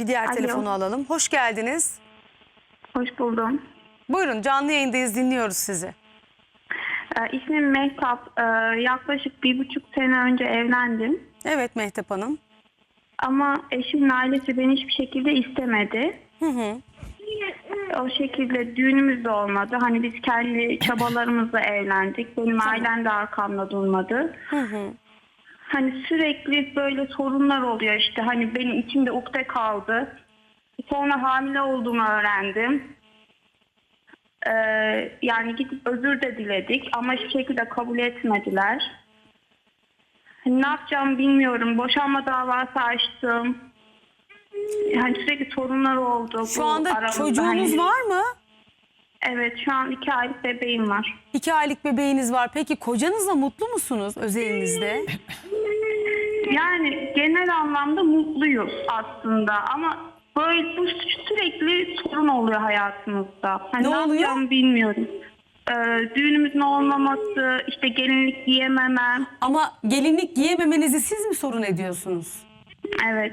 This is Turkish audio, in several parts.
Bir diğer Alo. telefonu alalım. Hoş geldiniz. Hoş buldum. Buyurun canlı yayındayız dinliyoruz sizi. Ee, ismim Mehtap. Ee, yaklaşık bir buçuk sene önce evlendim. Evet Mehtap Hanım. Ama eşimin ailesi beni hiçbir şekilde istemedi. Hı hı. O şekilde düğünümüz de olmadı. Hani biz kendi çabalarımızla evlendik. Benim ailem de arkamda durmadı. Hı hı. Hani sürekli böyle sorunlar oluyor işte. Hani benim içimde ukde kaldı. Sonra hamile olduğumu öğrendim. Ee, yani gidip özür de diledik ama hiçbir şekilde kabul etmediler. Hani ne yapacağımı bilmiyorum. Boşanma davası açtım. Yani sürekli sorunlar oldu. Şu bu anda aramızda. çocuğunuz Hani- var mı? Evet şu an iki aylık bebeğim var. İki aylık bebeğiniz var. Peki kocanızla mutlu musunuz özelinizde? Yani genel anlamda mutluyuz aslında ama böyle bu sürekli sorun oluyor hayatımızda. Hani Ne ne, oluyor? bilmiyorum. Ee, düğünümüzün olmaması, işte gelinlik giyememem. Ama gelinlik giyememenizi siz mi sorun ediyorsunuz? Evet.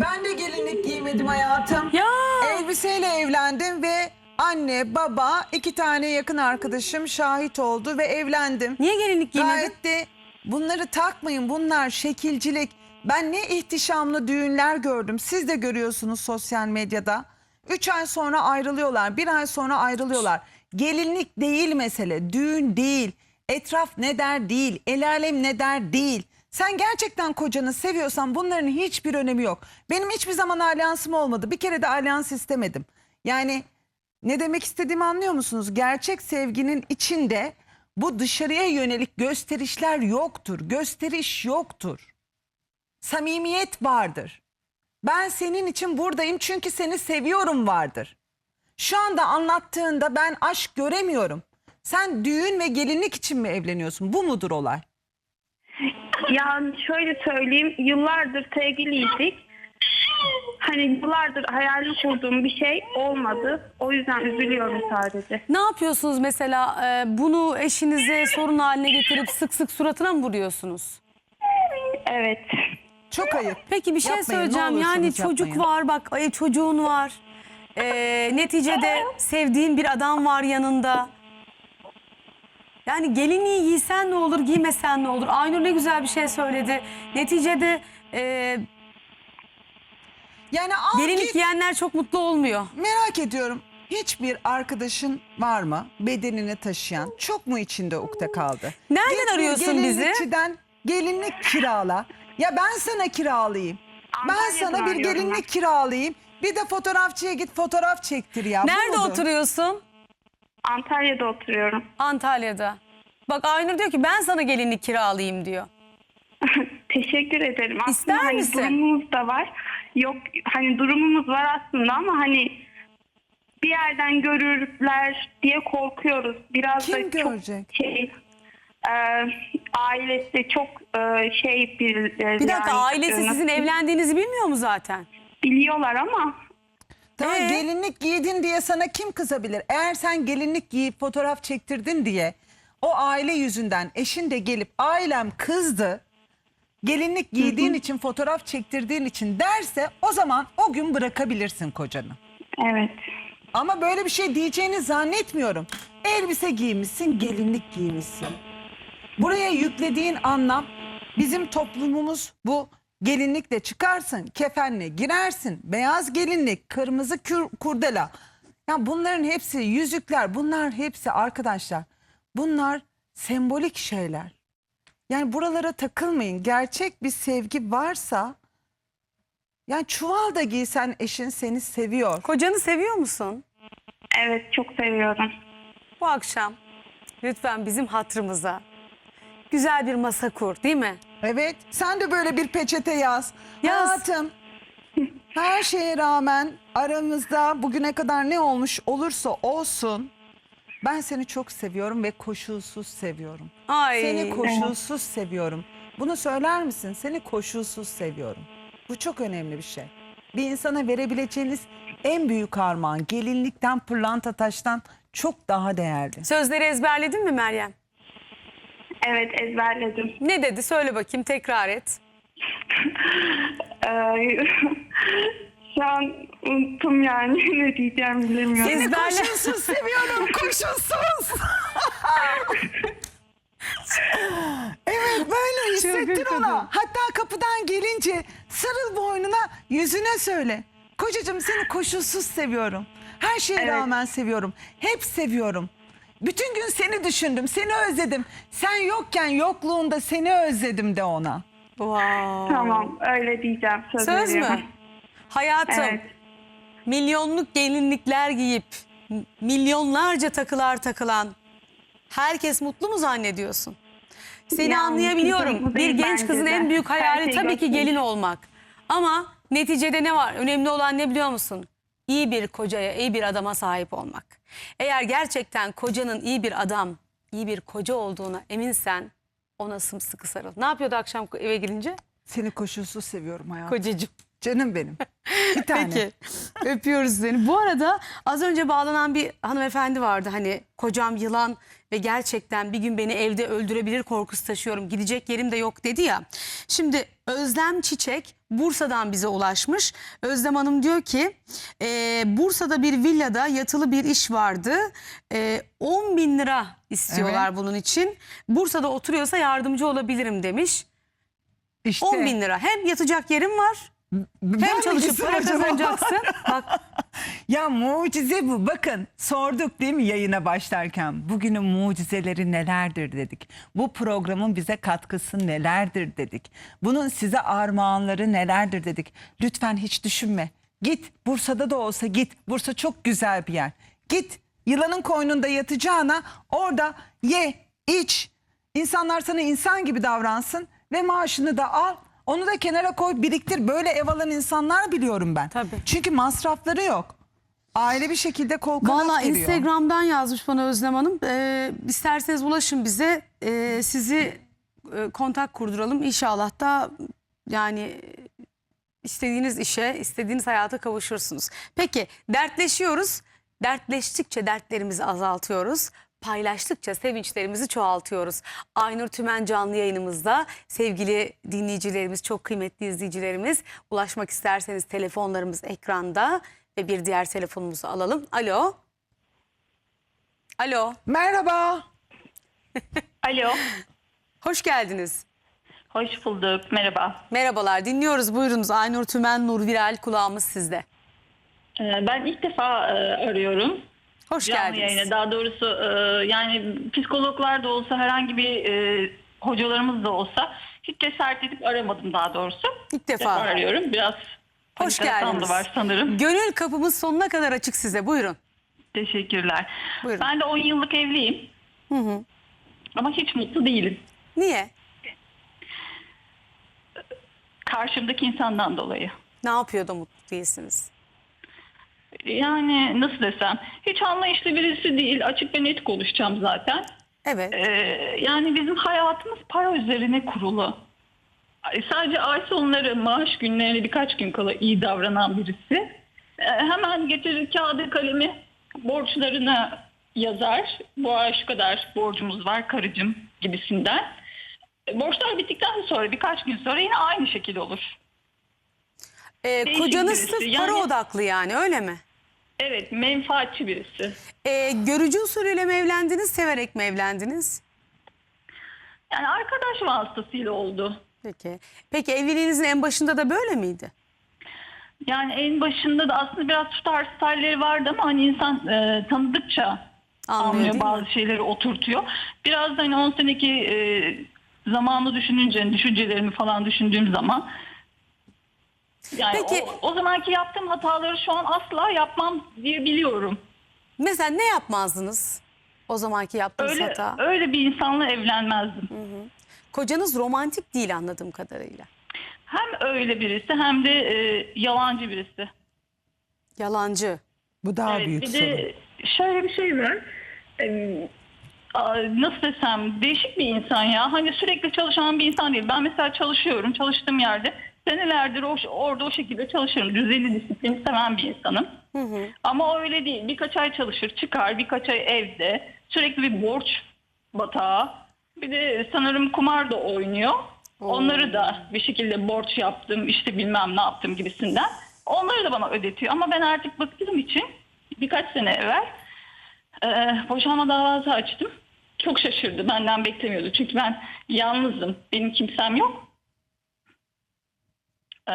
Ben de gelinlik giymedim hayatım. Ya Elbiseyle evlendim ve anne, baba, iki tane yakın arkadaşım şahit oldu ve evlendim. niye gelinlik giymedin? Gayet de bunları takmayın bunlar şekilcilik. Ben ne ihtişamlı düğünler gördüm. Siz de görüyorsunuz sosyal medyada. Üç ay sonra ayrılıyorlar. Bir ay sonra ayrılıyorlar. Gelinlik değil mesele. Düğün değil. Etraf ne der değil. El alem ne der değil. Sen gerçekten kocanı seviyorsan bunların hiçbir önemi yok. Benim hiçbir zaman alyansım olmadı. Bir kere de alyans istemedim. Yani ne demek istediğimi anlıyor musunuz? Gerçek sevginin içinde bu dışarıya yönelik gösterişler yoktur. Gösteriş yoktur. Samimiyet vardır. Ben senin için buradayım çünkü seni seviyorum vardır. Şu anda anlattığında ben aşk göremiyorum. Sen düğün ve gelinlik için mi evleniyorsun? Bu mudur olay? Yani şöyle söyleyeyim, yıllardır sevgiliydik. Hani yıllardır hayalini kurduğum bir şey olmadı. O yüzden üzülüyorum sadece. Ne yapıyorsunuz mesela e, bunu eşinize sorun haline getirip sık sık suratına mı vuruyorsunuz? Evet. Çok ayıp. Peki bir şey Yapmayın, ne söyleyeceğim. Yani çocuk yapmayın. var bak e, çocuğun var. E, neticede sevdiğin bir adam var yanında. Yani gelinliği giysen ne olur giymesen ne olur. Aynur ne güzel bir şey söyledi. Neticede e, Yani al gelinlik git. giyenler çok mutlu olmuyor. Merak ediyorum. Hiçbir arkadaşın var mı bedenini taşıyan? Çok mu içinde ukde kaldı? Nereden Git bir arıyorsun bizi? gelinlikçiden gelinlik kirala. Ya ben sana kiralayayım. Ben Antalya'dan sana bir arıyorum gelinlik ben. kiralayayım. Bir de fotoğrafçıya git fotoğraf çektir ya. Bu Nerede mudur? oturuyorsun? Antalya'da oturuyorum. Antalya'da. Bak Aynur diyor ki ben sana gelinlik kiralayayım diyor. Teşekkür ederim. Aslında İster hani misin? durumumuz da var. Yok hani durumumuz var aslında ama hani bir yerden görürler diye korkuyoruz. Biraz Kim da görecek? çok şey e, ailesi çok e, şey bir e, Bir dakika yani, ailesi e, sizin nasıl- evlendiğinizi bilmiyor mu zaten? biliyorlar ama Tamam Ee? gelinlik giydin diye sana kim kızabilir? Eğer sen gelinlik giyip fotoğraf çektirdin diye o aile yüzünden eşin de gelip ailem kızdı. Gelinlik giydiğin için fotoğraf çektirdiğin için derse o zaman o gün bırakabilirsin kocanı. evet. Ama böyle bir şey diyeceğini zannetmiyorum. Elbise giymişsin, gelinlik giymişsin. Buraya yüklediğin anlam bizim toplumumuz bu gelinlikle çıkarsın, kefenle girersin, beyaz gelinlik, kırmızı kür- kurdela. Ya bunların hepsi yüzükler, bunlar hepsi arkadaşlar. Bunlar sembolik şeyler. Yani buralara takılmayın. Gerçek bir sevgi varsa yani çuval da giysen eşin seni seviyor. Kocanı seviyor musun? Evet çok seviyorum. Bu akşam lütfen bizim hatırımıza güzel bir masa kur değil mi? Evet. Sen de böyle bir peçete yaz. Yaz. Hayatım. Her şeye rağmen aramızda bugüne kadar ne olmuş olursa olsun ben seni çok seviyorum ve koşulsuz seviyorum. Ay. Seni koşulsuz seviyorum. Bunu söyler misin? Seni koşulsuz seviyorum. Bu çok önemli bir şey. Bir insana verebileceğiniz en büyük armağan gelinlikten, pırlanta taştan çok daha değerli. Sözleri ezberledin mi Meryem? Evet ezberledim. Ne dedi? Söyle bakayım tekrar et. Ee, şu an unuttum yani ne diyeceğim bilemiyorum. Seni Ezberle. koşulsuz seviyorum koşulsuz. evet böyle hissettin Çılgın ona. kadın. Hatta kapıdan gelince sarıl boynuna yüzüne söyle. Kocacığım seni koşulsuz seviyorum. Her şeye Evet. rağmen seviyorum. Hep seviyorum. Bütün gün seni düşündüm, seni özledim. Sen yokken yokluğunda seni özledim de ona. Wow. Tamam öyle diyeceğim. Söz, Söz mü? veriyorum. Hayatım Evet. Milyonluk gelinlikler giyip milyonlarca takılar takılan herkes mutlu mu zannediyorsun? Seni Ya, anlayabiliyorum. mutlu Bir değil genç bence kızın de. en büyük Her hayali şey tabii ki gelin olmak. Ama neticede ne var? Önemli olan ne biliyor musun? İyi bir kocaya, iyi bir adama sahip olmak. Eğer gerçekten kocanın iyi bir adam, iyi bir koca olduğuna eminsen ona sımsıkı sarıl. Ne yapıyordu akşam eve gelince? Seni koşulsuz seviyorum hayatım. Kocacığım. Canım benim. Bir tane. Peki. Öpüyoruz seni. Bu arada az önce bağlanan bir hanımefendi vardı. Hani kocam yılan ve gerçekten bir gün beni evde öldürebilir korkusu taşıyorum. Gidecek yerim de yok dedi ya. Şimdi Özlem Çiçek Bursa'dan bize ulaşmış. Özlem Hanım diyor ki e, Bursa'da bir villada yatılı bir iş vardı. E, 10 bin lira istiyorlar bunun için. Bursa'da oturuyorsa yardımcı olabilirim demiş. İşte. 10 bin lira. Hem yatacak yerim var hem Ben çalışıp para kazanacaksın. Bak Ya mucize bu. Bakın sorduk değil mi yayına başlarken? Bugünün mucizeleri nelerdir dedik. Bu programın bize katkısı nelerdir dedik. Bunun size armağanları nelerdir dedik. Lütfen hiç düşünme. Git Bursa'da da olsa git. Bursa çok güzel bir yer. Git yılanın koynunda yatacağına orada ye, iç. İnsanlar sana insan gibi davransın ve maaşını da al. Onu da kenara koy, biriktir. Böyle ev alan insanlar biliyorum ben. Tabii. Çünkü masrafları yok. Aile bir şekilde kol kanat Valla veriyor. Instagram'dan yazmış bana Özlem Hanım. Ee, isterseniz ulaşın bize. Ee, sizi e, kontak kurduralım. İnşallah da yani istediğiniz işe, istediğiniz hayata kavuşursunuz. Peki dertleşiyoruz. Dertleştikçe dertlerimizi azaltıyoruz. Paylaştıkça sevinçlerimizi çoğaltıyoruz. Aynur Tümen canlı yayınımızda sevgili dinleyicilerimiz, çok kıymetli izleyicilerimiz ulaşmak isterseniz telefonlarımız ekranda ve bir diğer telefonumuzu alalım. Alo. Alo. Merhaba. Alo, Hoş geldiniz. hoş bulduk. Merhaba. Merhabalar. Dinliyoruz. Buyurunuz. Aynur Tümen Nur Viral kulağımız sizde. Ee, Ben ilk defa e, arıyorum. Hoş Canlı geldiniz. yayına. Daha doğrusu e, yani psikologlar da olsa herhangi bir e, hocalarımız da olsa hiç cesaret edip aramadım daha doğrusu. İlk defa. arıyorum. Biraz Hoş geldiniz. var sanırım. Gönül kapımız sonuna kadar açık size. Buyurun. Teşekkürler. Buyurun. Ben de 10 yıllık evliyim. Hı hı. Ama hiç mutlu değilim. Niye? Karşımdaki insandan dolayı. Ne yapıyor da mutlu değilsiniz? Yani nasıl desem hiç anlayışlı birisi değil. Açık ve net konuşacağım zaten. Evet. Ee, yani bizim hayatımız para üzerine kurulu. Sadece ay sonları maaş günlerine birkaç gün kala iyi davranan birisi. Ee, hemen getirir kağıdı kalemi borçlarını yazar. Bu ay şu kadar borcumuz var karıcığım gibisinden. E, Borçlar bittikten sonra birkaç gün sonra yine aynı şekilde olur. Ee, değişik kocanız birisi. sırf para Yani- odaklı yani öyle mi? Evet menfaatçi birisi. Ee, görücü usulüyle mi evlendiniz, severek mi evlendiniz? Yani arkadaş vasıtasıyla oldu. Peki. Peki evliliğinizin en başında da böyle miydi? Yani en başında da aslında biraz tutar style'leri vardı ama hani insan e, tanıdıkça Anlıyor, anlıyor, değil mi? bazı şeyleri oturtuyor. Biraz da hani 10 seneki e, zamanı düşününce, hani düşüncelerimi falan düşündüğüm zaman yani Peki- o, o zamanki yaptığım hataları şu an asla yapmam diye biliyorum. Mesela ne yapmazdınız o zamanki yaptığınız Öyle hata? öyle bir insanla evlenmezdim. Kocanız romantik değil anladığım kadarıyla. Hem öyle birisi hem de e, yalancı birisi. Yalancı. Bu daha Evet, büyük bir sorun. de şöyle bir şey var. Ee, a- nasıl desem değişik bir insan ya. Hani sürekli çalışan bir insan değil. Ben mesela çalışıyorum. Çalıştığım yerde senelerdir o, orada o şekilde çalışırım. Düzenli disiplini seven bir insanım. Ama o öyle değil. Birkaç ay çalışır, çıkar. Birkaç ay evde. Sürekli bir borç batağı. Bir de sanırım kumar da oynuyor. Onları da bir şekilde borç yaptım, işte bilmem ne yaptım gibisinden. Onları da bana ödetiyor. Ama ben artık bıktığım için birkaç sene evvel e, boşanma davası açtım. Çok şaşırdı. Benden beklemiyordu. Çünkü ben yalnızım. Benim kimsem yok. E,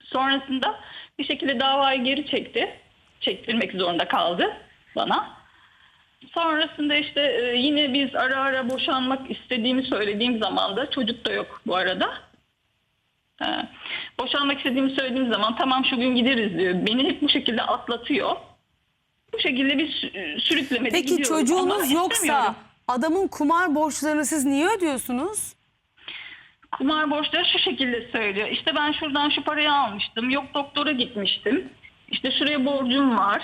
sonrasında bir şekilde davayı geri çekti. Çektirmek zorunda kaldı bana. Sonrasında işte e, yine biz ara ara boşanmak istediğimi söylediğim zaman da çocuk da yok bu arada. E, boşanmak istediğimi söylediğim zaman tamam şu gün gideriz diyor. Beni hep bu şekilde atlatıyor. Bu şekilde bir sü- sürüklemede Peki gidiyorum. Ama çocuğunuz yoksa adamın kumar borçlarını siz niye ödüyorsunuz? Kumar borçları şu şekilde söylüyor. İşte ben şuradan şu parayı almıştım. Yok doktora gitmiştim. İşte şuraya borcum var.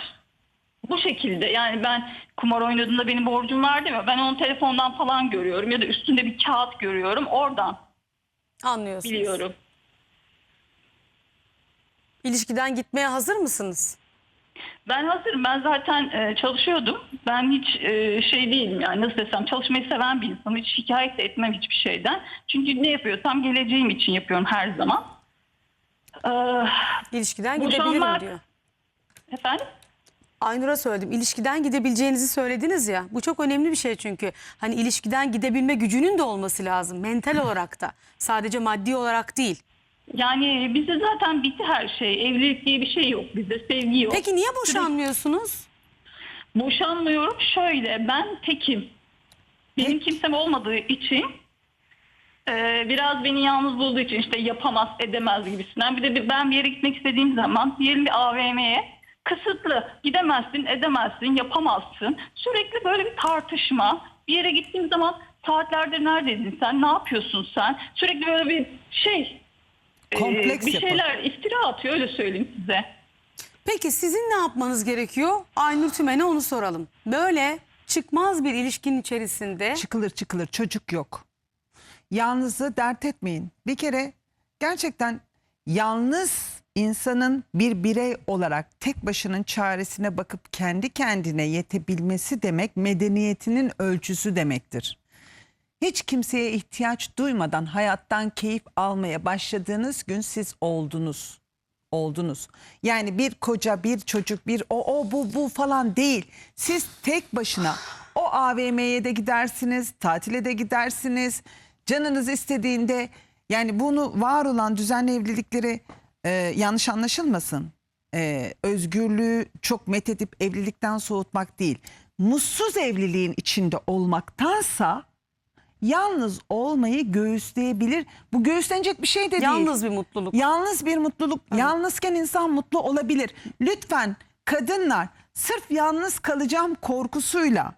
Bu şekilde yani ben kumar oynadığımda benim borcum var değil mi? Ben onu telefondan falan görüyorum ya da üstünde bir kağıt görüyorum. Oradan Anlıyorsunuz. biliyorum. İlişkiden gitmeye hazır mısınız? Ben hazırım. Ben zaten e, çalışıyordum. Ben hiç e, şey değilim yani nasıl desem çalışmayı seven bir insanım. Hiç şikayet de etmem hiçbir şeyden. Çünkü ne yapıyorsam geleceğim için yapıyorum her zaman. Ee, İlişkiden Boşanmak- gidebilirim diyor. efendim? Aynur'a söyledim. İlişkiden gidebileceğinizi söylediniz ya. Bu çok önemli bir şey çünkü. Hani ilişkiden gidebilme gücünün de olması lazım. Mental olarak da. Sadece maddi olarak değil. Yani bizde zaten bitti her şey. Evlilik diye bir şey yok. Bizde sevgi yok. Peki niye boşanmıyorsunuz? Boşanmıyorum. Şöyle ben tekim. Benim kimsem olmadığı için e, biraz beni yalnız bulduğu için işte yapamaz edemez gibisinden. Bir de bir- ben bir yere gitmek istediğim zaman diyelim bir AVM'ye kısıtlı gidemezsin edemezsin yapamazsın. Sürekli böyle bir tartışma. Bir yere gittiğim zaman saatlerdir neredeydin sen ne yapıyorsun sen? Sürekli böyle bir şey Kompleks bir yapı. şeyler iftira atıyor öyle söyleyeyim size. Peki sizin ne yapmanız gerekiyor? Aynur Tümen'e onu soralım. Böyle çıkmaz bir ilişkinin içerisinde Çıkılır çıkılır çocuk yok. Yalnızı dert etmeyin. Bir kere gerçekten yalnız insanın bir birey olarak tek başının çaresine bakıp kendi kendine yetebilmesi demek medeniyetinin ölçüsü demektir. Hiç kimseye ihtiyaç duymadan hayattan keyif almaya başladığınız gün siz oldunuz. Oldunuz. Yani bir koca, bir çocuk, bir o, o bu bu falan değil. Siz tek başına o AVM'ye de gidersiniz, tatile de gidersiniz. Canınız istediğinde yani bunu var olan düzenli evlilikleri e, yanlış anlaşılmasın. E, özgürlüğü çok methedip evlilikten soğutmak değil. Mutsuz evliliğin içinde olmaktansa yalnız olmayı göğüsleyebilir. Bu göğüslenecek bir şey de değil. yalnız bir mutluluk. Yalnız bir mutluluk. Yalnızken insan mutlu olabilir. Lütfen kadınlar sırf yalnız kalacağım korkusuyla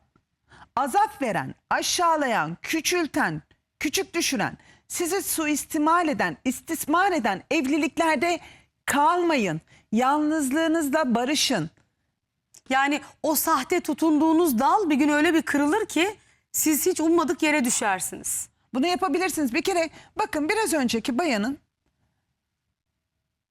azap veren, aşağılayan, küçülten, küçük düşüren, sizi suistimal eden, istismar eden evliliklerde kalmayın. Yalnızlığınızla barışın. Yani o sahte tutunduğunuz dal bir gün öyle bir kırılır ki siz hiç ummadık yere düşersiniz. Bunu yapabilirsiniz. Bir kere bakın biraz önceki bayanın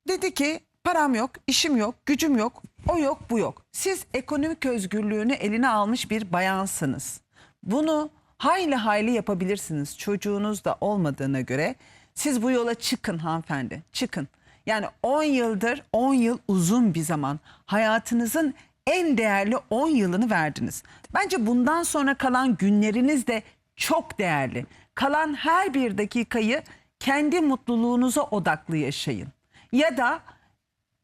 dedi ki param yok, işim yok, gücüm yok, o yok, bu yok. Siz ekonomik özgürlüğünü eline almış bir bayansınız. Bunu hayli hayli yapabilirsiniz. Çocuğunuz da olmadığına göre siz bu yola çıkın hanımefendi. Çıkın. Yani 10 yıldır 10 yıl uzun bir zaman. Hayatınızın en değerli 10 yılını verdiniz. Bence bundan sonra kalan günleriniz de çok değerli. Kalan her bir dakikayı kendi mutluluğunuza odaklı yaşayın. Ya da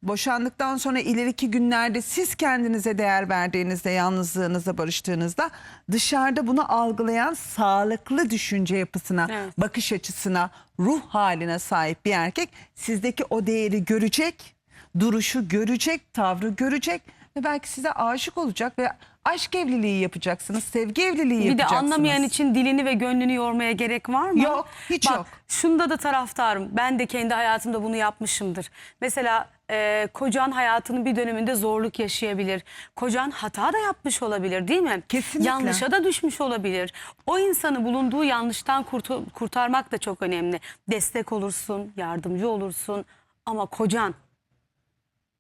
boşandıktan sonra ileriki günlerde siz kendinize değer verdiğinizde, yalnızlığınızla barıştığınızda dışarıda bunu algılayan sağlıklı düşünce yapısına, Evet. bakış açısına, ruh haline sahip bir erkek sizdeki o değeri görecek, duruşu görecek, tavrı görecek ve belki size aşık olacak ve aşk evliliği yapacaksınız, sevgi evliliği Bir de yapacaksınız. anlamayan için dilini ve gönlünü yormaya gerek var mı? Yok, hiç Bak, yok. Şunda da taraftarım. Ben de kendi hayatımda bunu yapmışımdır. Mesela e, kocan hayatının bir döneminde zorluk yaşayabilir. Kocan hata da yapmış olabilir değil mi? Kesinlikle. Yanlışa da düşmüş olabilir. O insanı bulunduğu yanlıştan kurtu- kurtarmak da çok önemli. Destek olursun, yardımcı olursun. Ama kocan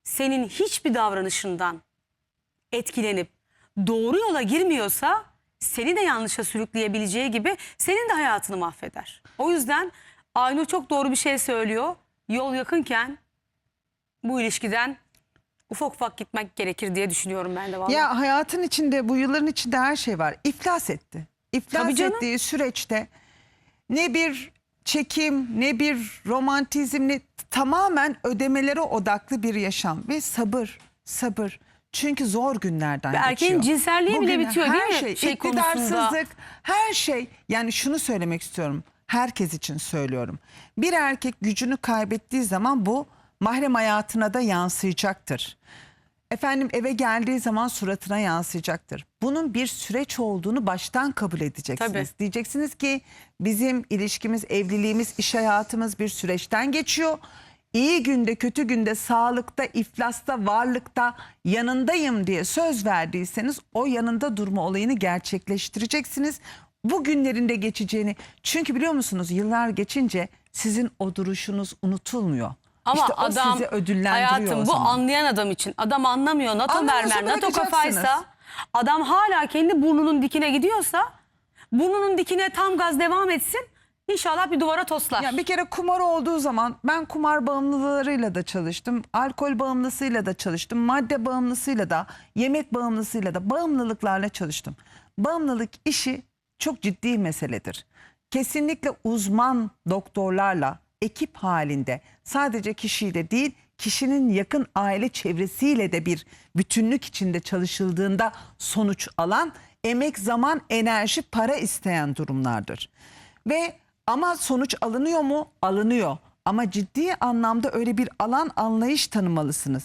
senin hiçbir davranışından etkilenip doğru yola girmiyorsa seni de yanlışa sürükleyebileceği gibi senin de hayatını mahveder. O yüzden Aynur çok doğru bir şey söylüyor. Yol yakınken bu ilişkiden ufak ufak gitmek gerekir diye düşünüyorum ben de vallahi. Ya hayatın içinde bu yılların içinde her şey var. İflas etti. İflas Tabii canım. ettiği süreçte ne bir çekim ne bir romantizm ne tamamen ödemelere odaklı bir yaşam ve sabır sabır. Çünkü zor günlerden Ve erkeğin geçiyor. cinselliği bile bitiyor değil her mi? Şey, Şey konusunda. iktidarsızlık her şey yani şunu söylemek istiyorum. Herkes için söylüyorum. Bir erkek gücünü kaybettiği zaman bu mahrem hayatına da yansıyacaktır. Efendim eve geldiği zaman suratına yansıyacaktır. Bunun bir süreç olduğunu baştan kabul edeceksiniz. Tabii. Diyeceksiniz ki bizim ilişkimiz, evliliğimiz, iş hayatımız bir süreçten geçiyor. İyi günde, kötü günde, sağlıkta, iflasta, varlıkta yanındayım diye söz verdiyseniz o yanında durma olayını gerçekleştireceksiniz. Bu günlerinde geçeceğini. Çünkü biliyor musunuz yıllar geçince sizin o duruşunuz unutulmuyor. Ama işte o adam sizi ödüllendiriyor hayatım o bu zaman. anlayan adam için. Adam anlamıyor. NATO Anlamıyorsa mermer, NATO bırakacaksınız. kafaysa adam hala kendi burnunun dikine gidiyorsa burnunun dikine tam gaz devam etsin. İnşallah bir duvara toslar. Ya bir kere kumar olduğu zaman ben kumar bağımlılarıyla da çalıştım. Alkol bağımlısıyla da çalıştım. Madde bağımlısıyla da, yemek bağımlısıyla da bağımlılıklarla çalıştım. Bağımlılık işi çok ciddi meseledir. Kesinlikle uzman doktorlarla ekip halinde sadece kişiyle değil kişinin yakın aile çevresiyle de bir bütünlük içinde çalışıldığında sonuç alan emek, zaman, enerji, para isteyen durumlardır. Ve ama sonuç alınıyor mu? Alınıyor. Ama ciddi anlamda öyle bir alan anlayış tanımalısınız.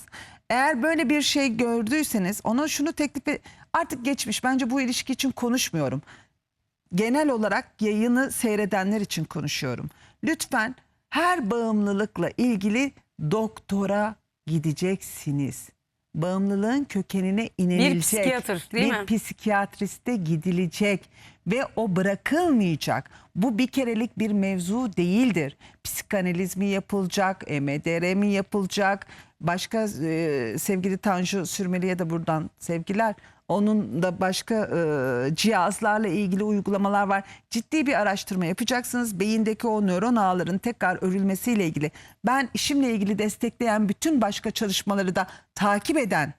Eğer böyle bir şey gördüyseniz ona şunu teklif et. Artık geçmiş. Bence bu ilişki için konuşmuyorum. Genel olarak yayını seyredenler için konuşuyorum. Lütfen her bağımlılıkla ilgili doktora gideceksiniz. Bağımlılığın kökenine inilecek. psikiyatr, değil bir mi? psikiyatriste gidilecek ve o bırakılmayacak. Bu bir kerelik bir mevzu değildir. Psikanaliz mi yapılacak, EMDR mi yapılacak? Başka e, sevgili Tanju Sürmeli'ye de buradan sevgiler. Onun da başka e, cihazlarla ilgili uygulamalar var. Ciddi bir araştırma yapacaksınız. Beyindeki o nöron ağların tekrar örülmesiyle ilgili. Ben işimle ilgili destekleyen bütün başka çalışmaları da takip eden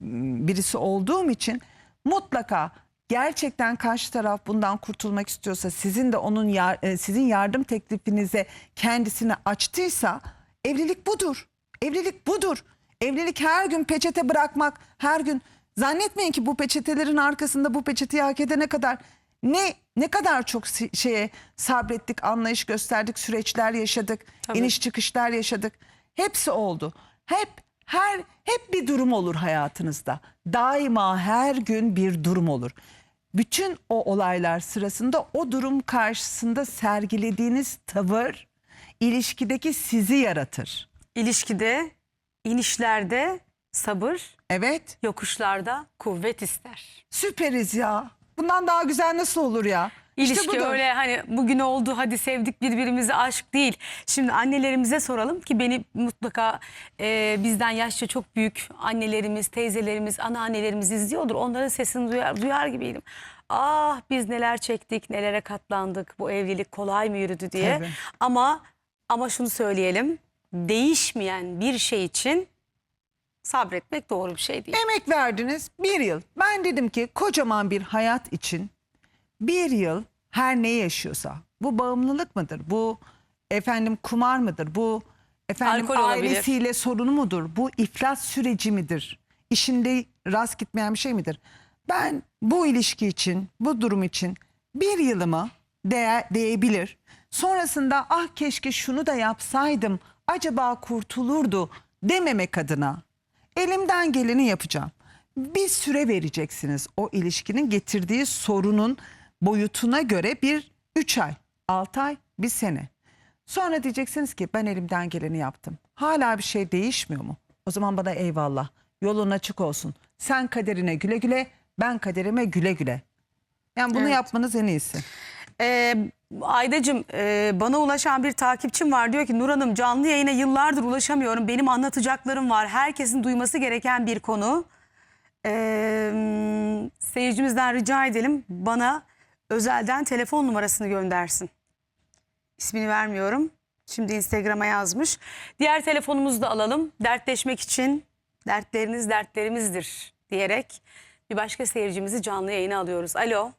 birisi olduğum için mutlaka gerçekten karşı taraf bundan kurtulmak istiyorsa sizin de onun yar- e, sizin yardım teklifinize kendisini açtıysa evlilik budur. Evlilik budur. Evlilik her gün peçete bırakmak, her gün zannetmeyin ki bu peçetelerin arkasında bu peçeteyi hak edene kadar ne ne kadar çok şeye sabrettik, anlayış gösterdik, süreçler yaşadık, Tabii. iniş çıkışlar yaşadık. Hepsi oldu. Hep her hep bir durum olur hayatınızda. Daima her gün bir durum olur. Bütün o olaylar sırasında o durum karşısında sergilediğiniz tavır ilişkideki sizi yaratır. İlişkide, inişlerde sabır, Evet, yokuşlarda kuvvet ister. süperiz ya. Bundan daha güzel nasıl olur ya? İşte İlişki budur. öyle hani bugün oldu hadi sevdik birbirimizi aşk değil. Şimdi annelerimize soralım ki beni mutlaka e, bizden yaşça çok büyük annelerimiz, teyzelerimiz, anneannelerimiz izliyordur. Onların sesini duyar, duyar gibiydim. Ah biz neler çektik, nelere katlandık, bu evlilik kolay mı yürüdü diye. Tabii. Ama ama şunu söyleyelim, değişmeyen bir şey için sabretmek doğru bir şey değil. Emek verdiniz bir yıl. Ben dedim ki kocaman bir hayat için bir yıl her ne yaşıyorsa bu bağımlılık mıdır? Bu efendim kumar mıdır? Bu efendim Alkol olabilir. ailesiyle sorunu mudur? Bu iflas süreci midir? İşinde rast gitmeyen bir şey midir? Ben bu ilişki için, bu durum için bir yılımı değer, değebilir. Sonrasında ah keşke şunu da yapsaydım, acaba kurtulurdu dememek adına elimden geleni yapacağım. Bir süre vereceksiniz o ilişkinin getirdiği sorunun boyutuna göre bir 3 ay, 6 ay, bir sene. Sonra diyeceksiniz ki ben elimden geleni yaptım. Hala bir şey değişmiyor mu? O zaman bana eyvallah. Yolun açık olsun. Sen kaderine güle güle, ben kaderime güle güle. Yani bunu Evet. yapmanız en iyisi. Ee, Aydacığım e, bana ulaşan bir takipçim var. Diyor ki Nur Hanım canlı yayına yıllardır ulaşamıyorum. Benim anlatacaklarım var. Herkesin duyması gereken bir konu. Ee, seyircimizden rica edelim bana özelden telefon numarasını göndersin. ismini vermiyorum. Şimdi Instagram'a yazmış. Diğer telefonumuzu da alalım. Dertleşmek için dertleriniz dertlerimizdir diyerek bir başka seyircimizi canlı yayına alıyoruz. Alo.